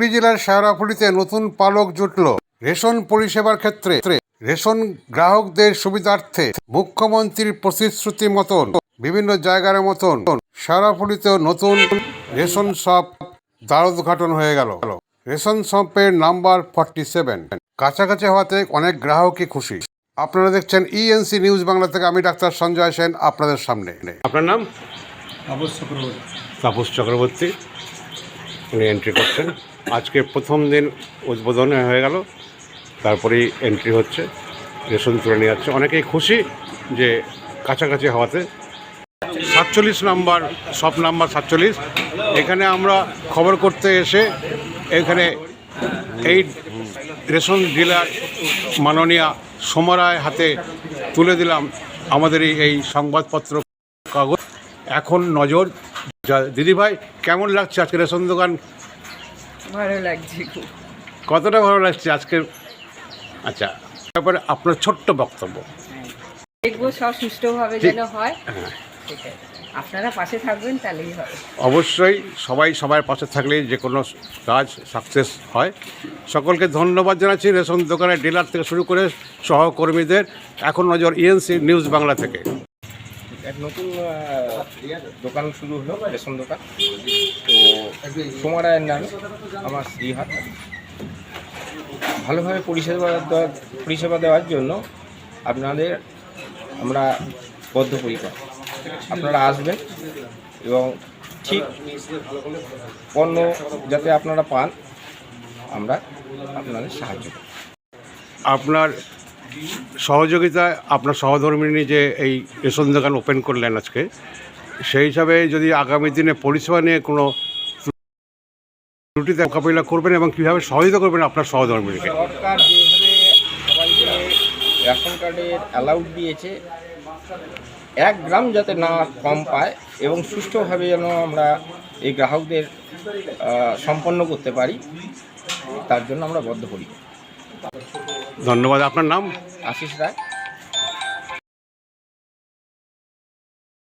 হুগলি জেলার শেওড়াফুলিতে নতুন পালক জুটল। রেশন পরিষেবার ক্ষেত্রে রেশন গ্রাহকদের সুবিধার্থে মুখ্যমন্ত্রীর প্রতিশ্রুতি মতন বিভিন্ন জায়গার মতন শেওড়াফুলিতেও নতুন রেশন শপ দ্বার উদ্ঘাটন হয়ে গেল। রেশন শপের নাম্বার ফর্টি সেভেন। কাছাকাছি হওয়াতে অনেক গ্রাহকই খুশি। আপনারা দেখছেন ইএনসি নিউজ বাংলা থেকে। আমি ডাক্তার সঞ্জয় সেন আপনাদের সামনে। আপনার নাম? তাপস চক্রবর্তী। তাপস চক্রবর্তী। উনি এন্ট্রি করছেন। আজকে প্রথম দিন উদ্বোধন হয়ে গেল তারপরেই এন্ট্রি হচ্ছে, রেশন তুলে নিয়ে যাচ্ছে। অনেকেই খুশি যে কাছাকাছি হওয়াতে। সাতচল্লিশ নাম্বার, সব নাম্বার সাতচল্লিশ। এখানে আমরা খবর করতে এসে এখানে এই রেশন ডিলার মাননীয়া সমরায় হাতে তুলে দিলাম আমাদের এই- সংবাদপত্র কাগজ। এখন নজর দিদিভাই, কেমন লাগছে আজকে রেশন দোকান ভালো লাগছে খুব। কতটা ভালো লাগছে আজকের আচ্ছা তারপরে আপনার ছোট্ট বক্তব্য। দেখব সব সুষ্ঠুভাবে যেন হয়। সেটাই। আপনারা পাশে থাকবেন তাহলেই হবে। অবশ্যই সবাই সবার পাশে থাকলেই যে কোনো কাজ সাকসেস হয়। সকলকে ধন্যবাদ জানাচ্ছি। রেশন দোকানের ডিলার থেকে শুরু করে সহকর্মীদের। এখন নজর ইএনসি নিউজ বাংলা থেকে। এক নতুন দোকান শুরু হলো রেশন দোকান। তো সোমারায়ের নামে, আমার শ্রীহাট ভালোভাবে পরিষেবা দেওয়া পরিষেবা দেওয়ার জন্য আপনাদের আমরা বদ্ধপরিকর। আপনারা আসবেন এবং ঠিক পণ্য যাতে আপনারা পান, আমরা আপনাদের সাহায্য করব। আপনার সহযোগিতায় আপনার সহধর্মিনী যে এই রেশন দোকান ওপেন করলেন আজকে। সেই হিসাবে যদি আগামী দিনে পরিষেবা নিয়ে কোনো ত্রুটিতে মোকাবিলা করবেন এবং কীভাবে সহযোগিতা করবেন আপনার সহধর্মীকে? সরকার যেভাবে সবাইকে রেশন কার্ডের অ্যালাউড দিয়েছে এক গ্রাম যাতে না কম পায় এবং সুষ্ঠুভাবে যেন আমরা এই গ্রাহকদের সম্পন্ন করতে পারি তার জন্য আমরা বদ্ধপরিকর। ধন্যবাদ। আপনার নাম? আশিস রায়।